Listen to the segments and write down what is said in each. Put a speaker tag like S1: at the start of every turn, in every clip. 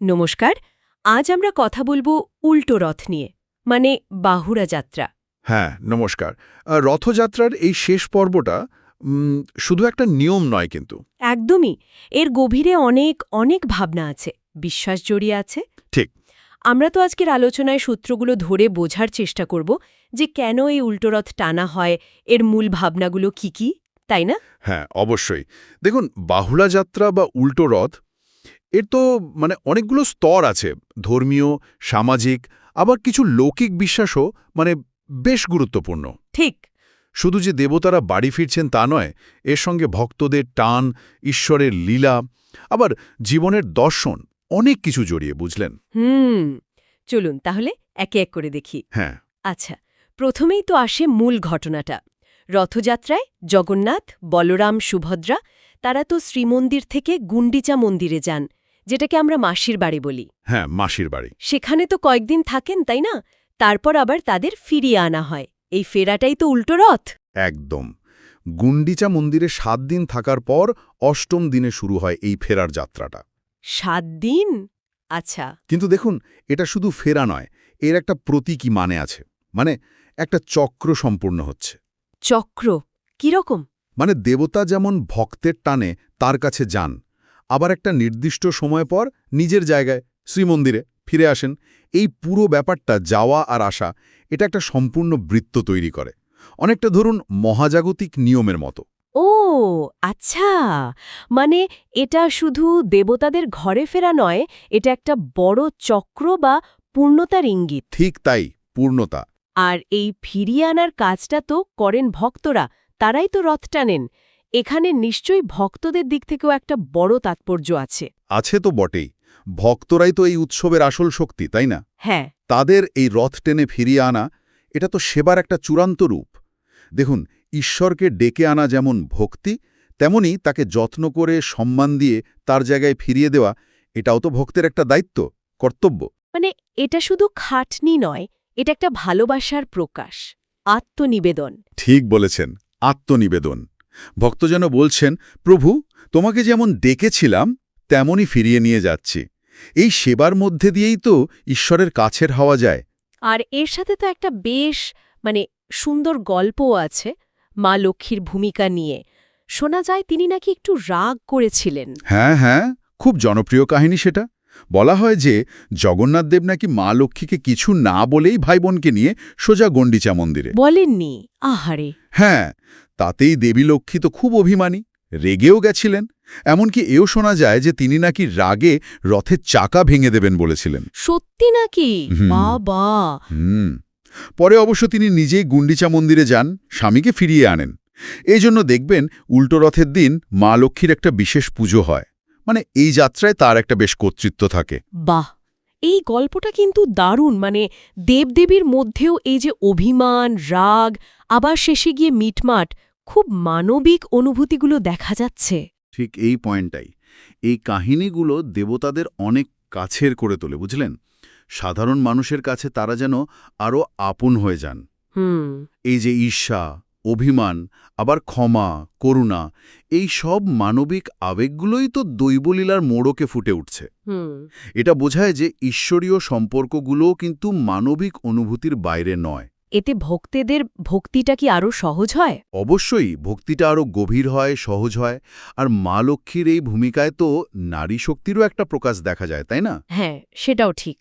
S1: নমস্কার আজ আমরা কথা বলব উল্টো রথ নিয়ে মানে বাহুরা যাত্রা।
S2: হ্যাঁ নমস্কার। রথযাত্রার এই শেষ পর্বটা শুধু একটা নিয়ম নয় কিন্তু।
S1: একদমই এর গভীরে অনেক অনেক ভাবনা আছে বিশ্বাস জড়িয়ে আছে।
S2: ঠিক।
S1: আমরা তো আজকের আলোচনায় সূত্রগুলো ধরে বোঝার চেষ্টা করব যে কেন এই উল্টো রথ টানা হয় এর মূল ভাবনাগুলো কি কি তাই না?
S2: হ্যাঁ অবশ্যই। দেখুন বাহুলা যাত্রা বা উল্টো রথ এর তো মানে অনেকগুলো স্তর আছে ধর্মীয় সামাজিক আবার কিছু লৌকিক বিশ্বাসও মানে বেশ গুরুত্বপূর্ণ।
S1: ঠিক।
S2: শুধু যে দেবতারা বাড়ি ফিরছেন তা নয় এর সঙ্গে ভক্তদের টান ঈশ্বরের লীলা আবার জীবনের দর্শন অনেক কিছু জড়িয়ে বুঝলেন?
S1: হুম চলুন তাহলে একে এক করে দেখি।
S2: হ্যাঁ।
S1: আচ্ছা প্রথমেই তো আসে মূল ঘটনাটা। রথযাত্রায় জগন্নাথ বলরাম সুভদ্রা তারা তো শ্রীমন্দির থেকে গুন্ডিচা মন্দিরে যান যেটাকে আমরা মাসির বাড়ি বলি।
S2: হ্যাঁ মাসির বাড়ি।
S1: সেখানে তো কয়েকদিন থাকেন তাই না? তারপর আবার তাদের ফিরিয়ে আনা হয়। এই ফেরাটাই তো উল্টো রথ।
S2: একদম। গুন্ডিচা মন্দিরে সাত দিন থাকার পর অষ্টম দিনে শুরু হয় এই ফেরার যাত্রাটা।
S1: সাত দিন? আচ্ছা।
S2: কিন্তু দেখুন এটা শুধু ফেরা নয় এর একটা প্রতীকী মানে আছে। মানে একটা চক্র সম্পূর্ণ হচ্ছে।
S1: চক্র? কীরকম?
S2: মানে দেবতা যেমন ভক্তের টানে তার কাছে যান আবার একটা নির্দিষ্ট সময় পর নিজের জায়গায় শ্রীমন্দিরে ফিরে আসেন। এই পুরো ব্যাপারটা যাওয়া আর আসা এটা একটা সম্পূর্ণ বৃত্ত তৈরি করে। অনেকটা ধরুন মহাজাগতিক নিয়মের মতো।
S1: ও আচ্ছা। মানে এটা শুধু দেবতাদের ঘরে ফেরা নয় এটা একটা বড় চক্র বা পূর্ণতার ইঙ্গিত।
S2: ঠিক তাই পূর্ণতা।
S1: আর এই ফিরিয়ে আনার কাজটা তো করেন ভক্তরা তারাই তো রথ টানেন। এখানে নিশ্চয়ই ভক্তদের দিক থেকেও একটা বড় তাৎপর্য আছে।
S2: আছে তো বটেই। ভক্তরাই তো এই উৎসবের আসল শক্তি তাই না?
S1: হ্যাঁ।
S2: তাদের এই রথ টেনে ফিরিয়ে আনা এটা তো সেবার একটা চূড়ান্ত রূপ। দেখুন ঈশ্বরকে ডেকে আনা যেমন ভক্তি তেমনি তাকে যত্ন করে সম্মান দিয়ে তার জায়গায় ফিরিয়ে দেওয়া এটাও তো ভক্তের একটা দায়িত্ব কর্তব্য।
S1: মানে এটা শুধু খাটনি নয় এটা একটা ভালোবাসার প্রকাশ আত্মনিবেদন।
S2: ঠিক বলেছেন। আত্মনিবেদন। ভক্ত যেন বলছেন প্রভু তোমাকে যেমন ডেকেছিলাম তেমনই ফিরিয়ে নিয়ে যাচ্ছি। এই সেবার মধ্যে দিয়েই তো ঈশ্বরের কাছের হওয়া যায়।
S1: আর এর সাথে তো একটা বেশ মানে সুন্দর গল্পও আছে মা লক্ষ্মীর ভূমিকা নিয়ে। শোনা যায় তিনি নাকি একটু রাগ করেছিলেন।
S2: হ্যাঁ হ্যাঁ খুব জনপ্রিয় কাহিনী সেটা। বলা হয় যে জগন্নাথ দেব নাকি মা লক্ষ্মীকে কিছু না বলেই ভাই বোনকে নিয়ে সোজা গণ্ডিচা মন্দিরে।
S1: বলেননি? আহারে।
S2: হ্যাঁ তাতেই দেবী লক্ষ্মী তো খুব অভিমানী রেগেও গেছিলেন এমনকি এও শোনা যায় যে তিনি নাকি রাগে রথের চাকা ভেঙে দেবেন বলেছিলেন।
S1: সত্যি নাকি। বাবা।
S2: হুম। পরে অবশ্য তিনি নিজেই গুন্ডিচা মন্দিরে যান স্বামীকে ফিরিয়ে আনেন। এই জন্য দেখবেন উল্টো রথের দিন মা লক্ষ্মীর একটা বিশেষ পুজো হয়। মানে এই যাত্রায় তার একটা বেশ কর্তৃত্ব থাকে।
S1: বাহ! এই গল্পটা কিন্তু দারুণ মানে দেবদেবীর মধ্যেও এই যে অভিমান রাগ আবার শেষে গিয়ে মিটমাট খুব মানবিক অনুভূতিগুলো দেখা যাচ্ছে।
S2: ঠিক এই পয়েন্টটাই। এই কাহিনীগুলো দেবতাদের অনেক কাছের করে তোলে বুঝলেন? সাধারণ মানুষের কাছে তারা যেন আরও আপন হয়ে যান।
S1: হুম।
S2: এই যে ঈর্ষা অভিমান আবার ক্ষমা করুণা এই সব মানবিক আবেগগুলোই তো দৈবলীলার মোড়কে ফুটে উঠছে। এটা বোঝায় যে ঈশ্বরীয় সম্পর্কগুলোও কিন্তু মানবিক অনুভূতির বাইরে নয়।
S1: এতে ভক্তেদের ভক্তিটা কি আরও সহজ হয়?
S2: অবশ্যই ভক্তিটা আরও গভীর হয় সহজ হয়। আর মা লক্ষ্মীর এই ভূমিকায় তো নারী শক্তিরও একটা প্রকাশ দেখা যায় তাই না?
S1: হ্যাঁ সেটাও ঠিক।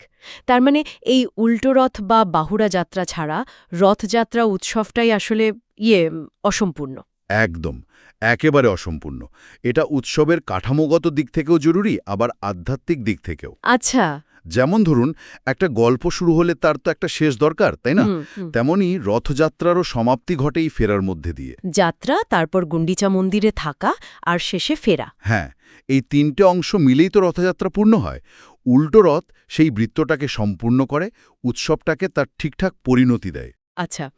S1: তার মানে এই উল্টো রথ বা বাহুরা যাত্রা ছাড়া রথযাত্রা উৎসবটাই আসলে ইয়ে অসম্পূর্ণ।
S2: একদম একেবারে অসম্পূর্ণ। এটা উৎসবের কাঠামোগত দিক থেকেও জরুরি আবার আধ্যাত্মিক দিক থেকেও।
S1: আচ্ছা।
S2: যেমন ধরুন একটা গল্প শুরু হলে তার তো একটা শেষ দরকার তাই না। তেমনি রথযাত্রারও সমাপ্তি ঘটেই ফেরার মধ্যে দিয়ে।
S1: যাত্রা তারপর গুন্ডিচা মন্দিরে থাকা আর শেষে ফেরা।
S2: হ্যাঁ এই তিনটে অংশ মিলেই তো রথযাত্রা পূর্ণ হয়। উল্টো রথ সেই বৃত্তটাকে সম্পূর্ণ করে উৎসবটাকে তার ঠিকঠাক পরিণতি দেয়।
S1: আচ্ছা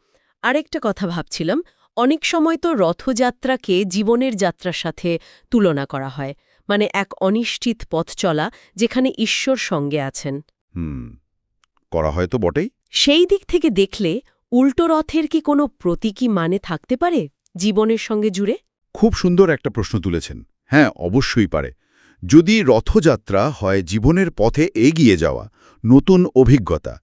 S1: আরেকটা কথা ভাবছিলাম। অনেক সময় তো রথযাত্রাকে জীবনের যাত্রার সাথে তুলনা করা হয় মানে এক অনিশ্চিত পথ চলা যেখানে ঈশ্বর সঙ্গে আছেন।
S2: হুম করা হয় তো বটেই।
S1: সেই দিক থেকে দেখলে উল্টো রথের কি কোনো প্রতীকী মানে থাকতে পারে জীবনের সঙ্গে জুড়ে?
S2: খুব সুন্দর একটা প্রশ্ন তুলেছেন। হ্যাঁ অবশ্যই পারে। যদি রথযাত্রা হয় জীবনের পথে এগিয়ে যাওয়া নতুন অভিজ্ঞতা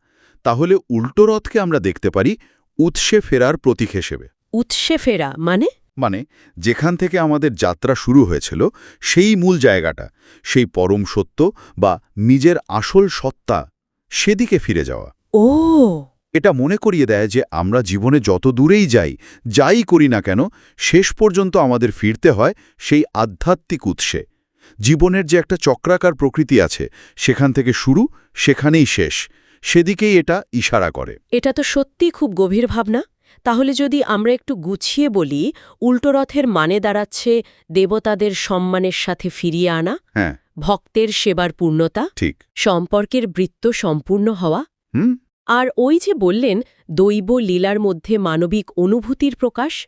S2: তাহলে উল্টো রথকে আমরা দেখতে পারি উৎসে ফেরার প্রতীক হিসেবে।
S1: উৎসে ফেরা মানে?
S2: মানে যেখান থেকে আমাদের যাত্রা শুরু হয়েছিল সেই মূল জায়গাটা সেই পরম সত্য বা নিজের আসল সত্তা সেদিকে ফিরে যাওয়া।
S1: ও!
S2: এটা মনে করিয়ে দেয় যে আমরা জীবনে যত দূরেই যাই যাই করি না কেন শেষ পর্যন্ত আমাদের ফিরতে হয় সেই আধ্যাত্মিক উৎসে। জীবনের যে একটা চক্রাকার প্রকৃতি আছে সেখান থেকে শুরু সেখানেই শেষ সেদিকেই এটা ইশারা করে।
S1: এটা তো সত্যি খুব গভীর ভাবনা। তাহলে যদি আমরা একটু গুছিয়ে বলি উল্টো রথের মানে দাঁড়াচ্ছে দেবতাদের সম্মানের সাথে ফিরিয়ে আনা
S2: হ্যাঁ।
S1: ভক্তের সেবার পূর্ণতা
S2: ঠিক।
S1: সম্পর্কের বৃত্ত সম্পূর্ণ হওয়া। আর ওই যে বললেন দৈব লীলার মধ্যে মানবিক অনুভূতির প্রকাশ।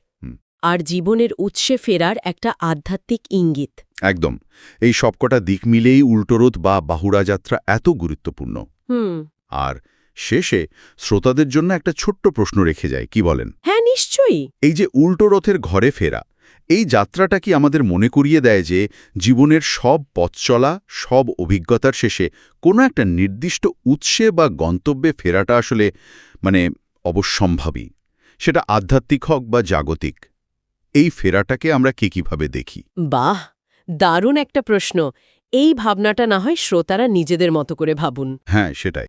S1: আর জীবনের উৎসে ফেরার একটা আধ্যাত্মিক ইঙ্গিত।
S2: একদম। এই সবকটা দিক মিলেই উল্টোরোধ বা বাহুড়া যাত্রা এত গুরুত্বপূর্ণ।
S1: হুম।
S2: আর শেষে শ্রোতাদের জন্য একটা ছোট্ট প্রশ্ন রেখে যায় কি বলেন?
S1: হ্যাঁ নিশ্চয়ই।
S2: এই যে উল্টো রথের ঘরে ফেরা এই যাত্রাটা কি আমাদের মনে করিয়ে দেয় যে জীবনের সব পথ চলা সব অভিজ্ঞতার শেষে কোনো একটা নির্দিষ্ট উৎসে বা গন্তব্যে ফেরাটা আসলে মানে অবশ্যম্ভাবী? সেটা আধ্যাত্মিক হোক বা জাগতিক এই ফেরাটাকে আমরা কে কীভাবে দেখি?
S1: বাহ দারুণ একটা প্রশ্ন। এই ভাবনাটা না হয় শ্রোতারা নিজেদের মতো করে ভাবুন।
S2: হ্যাঁ সেটাই।